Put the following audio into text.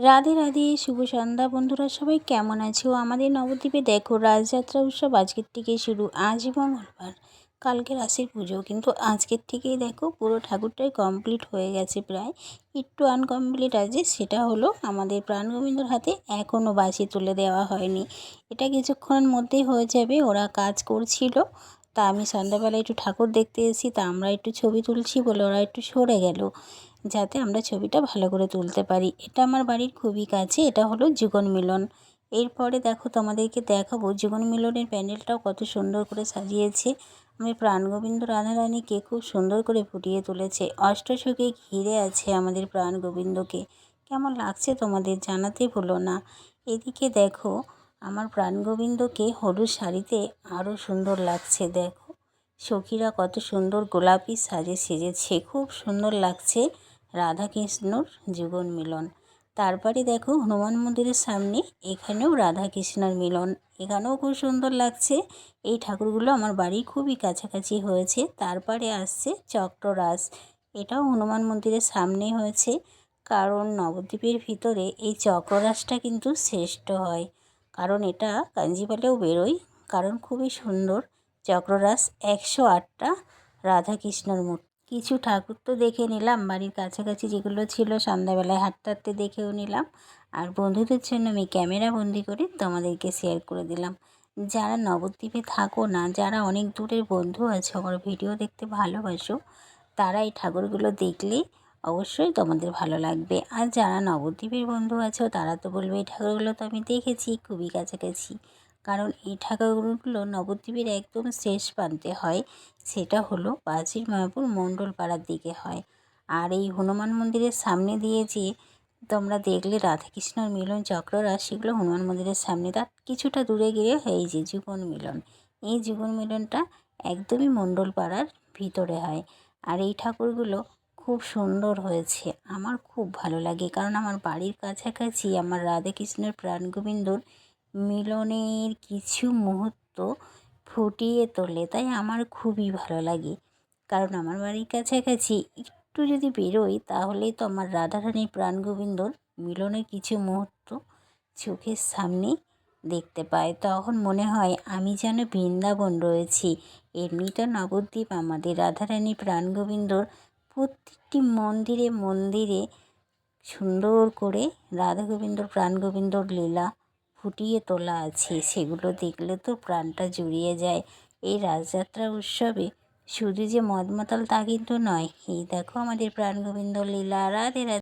রাধে রাধে, শুভ সন্ধ্যা বন্ধুরা, সবাই কেমন আছো? আমাদের নবদ্বীপে দেখো রাজযাত্রা উৎসব আজকের থেকে শুরু। আজ মঙ্গলবার, কালকে রাশির পুজো। কিন্তু আজকের থেকেই দেখো পুরো ঠাকুরটাই কমপ্লিট হয়ে গেছে প্রায়। একটু আনকমপ্লিট আছে, সেটা হলো আমাদের প্রাণগোবিন্দর হাতে এখনও বাসি তুলে দেওয়া হয়নি। এটা কিছুক্ষণের মধ্যেই হয়ে যাবে, ওরা কাজ করছিল। তা আমি সন্ধ্যাবেলা একটু ঠাকুর দেখতে এসেছি, তা আমরা একটু ছবি তুলছি বলে ওরা একটু সরে গেল, যাতে আমরা ছবিটা ভালো করে তুলতে পারি। এটা আমার বাড়ির খুবই কাছে, এটা হলো জীবন মিলন। এরপরে দেখো তোমাদেরকে দেখাবো জীবন মিলনের প্যান্ডেলটাও কত সুন্দর করে সাজিয়েছে। আমি প্রাণগোবিন্দ রাধারানীকে খুব সুন্দর করে ফুটিয়ে তুলেছে। অষ্টশোকে ঘিরে আছে আমাদের প্রাণগোবিন্দকে। কেমন লাগছে তোমাদের জানাতে ভুলো না। এদিকে দেখো আমার প্রাণগোবিন্দকে হলুদ শাড়িতে আরও সুন্দর লাগছে, দেখো। সখীরা কত সুন্দর গোলাপি সাজে সেজেছে, খুব সুন্দর লাগছে রাধাকৃষ্ণর জীবন মিলন। তারপরে দেখো, হনুমান মন্দিরের সামনে এখানেও রাধাকৃষ্ণর মিলন, এখানেও খুব সুন্দর লাগছে। এই ঠাকুরগুলো আমার বাড়ির খুবই কাছাকাছি হয়েছে, তারপরে আসছে চক্ররাস এটাও হনুমান মন্দিরের সামনে হয়েছে, কারণ নবদ্বীপের ভিতরে এই চক্ররাসটা কিন্তু শ্রেষ্ঠ হয়। কারণ এটা কাঞ্জিপালেও বেরোয়। কারণ খুবই সুন্দর চক্ররাস একশো আটটা রাধাকৃষ্ণর মূর্তি। কিছু ঠাকুর তো দেখে নিলাম, বাড়ির কাছাকাছি যেগুলো ছিল সন্ধ্যাবেলায় হাঁটতে হাঁটতে দেখেও নিলাম। আর বন্ধুদের জন্য আমি ক্যামেরা বন্দি করে তোমাদেরকে শেয়ার করে দিলাম। যারা নবদ্বীপে থাকো না, যারা অনেক দূরের বন্ধু আছে, আমার ভিডিও দেখতে ভালোবাসো, তারা এই ঠাকুরগুলো দেখলে অবশ্যই তোমাদের ভালো লাগবে। আর যারা নবদ্বীপের বন্ধু আছো, তারা তো বলবে, এই ঠাকুরগুলো তো আমি দেখেছি, খুবই কাছাকাছি। কারণ এই ঠাকুরগুলো নবদ্বীপের একদম শেষ প্রান্তে হয়। সেটা হলো পাঁচির মায়াপুর মণ্ডল পাড়ার দিকে হয়। আর এই হনুমান মন্দিরের সামনে দিয়ে যে তোমরা দেখলে রাধাকৃষ্ণর মিলন চক্ররা, সেগুলো হনুমান মন্দিরের সামনে তার কিছুটা দূরে গিয়ে এই যে জীবন মিলন। এই জীবন মিলনটা একদমই মণ্ডল পাড়ার ভিতরে হয়। আর এই ঠাকুরগুলো খুব সুন্দর হয়েছে। আমার খুব ভালো লাগে। কারণ আমার বাড়ির কাছাকাছি আমার রাধাকৃষ্ণের প্রাণগোবিন্দর মিলনের কিছু মুহূর্ত ফুটিয়ে তোলে, তাই আমার খুবই ভালো লাগে। কারণ আমার বাড়ির কাছাকাছি একটু যদি বেরোই তাহলেই তো আমার রাধারানীর প্রাণগোবিন্দর মিলনের কিছু মুহূর্ত চোখের সামনে দেখতে পাই তখন মনে হয়, আমি যেন বৃন্দাবন রয়েছি। এমনি তো নবদ্বীপ আমাদের রাধারানী প্রাণগোবিন্দর প্রত্যেকটি মন্দিরে মন্দিরে সুন্দর করে রাধা গোবিন্দর প্রাণগোবিন্দর লীলা ফুটিয়ে তোলা আছে। সেগুলো দেখলে তো প্রাণটা জুড়িয়ে যায়। এই রাজযাত্রা উৎসবে শুধু যে মদ মাতাল তা কিন্তু নয়, এই দেখো আমাদের প্রাণ গোবিন্দ লীলা, রাধে রাধে।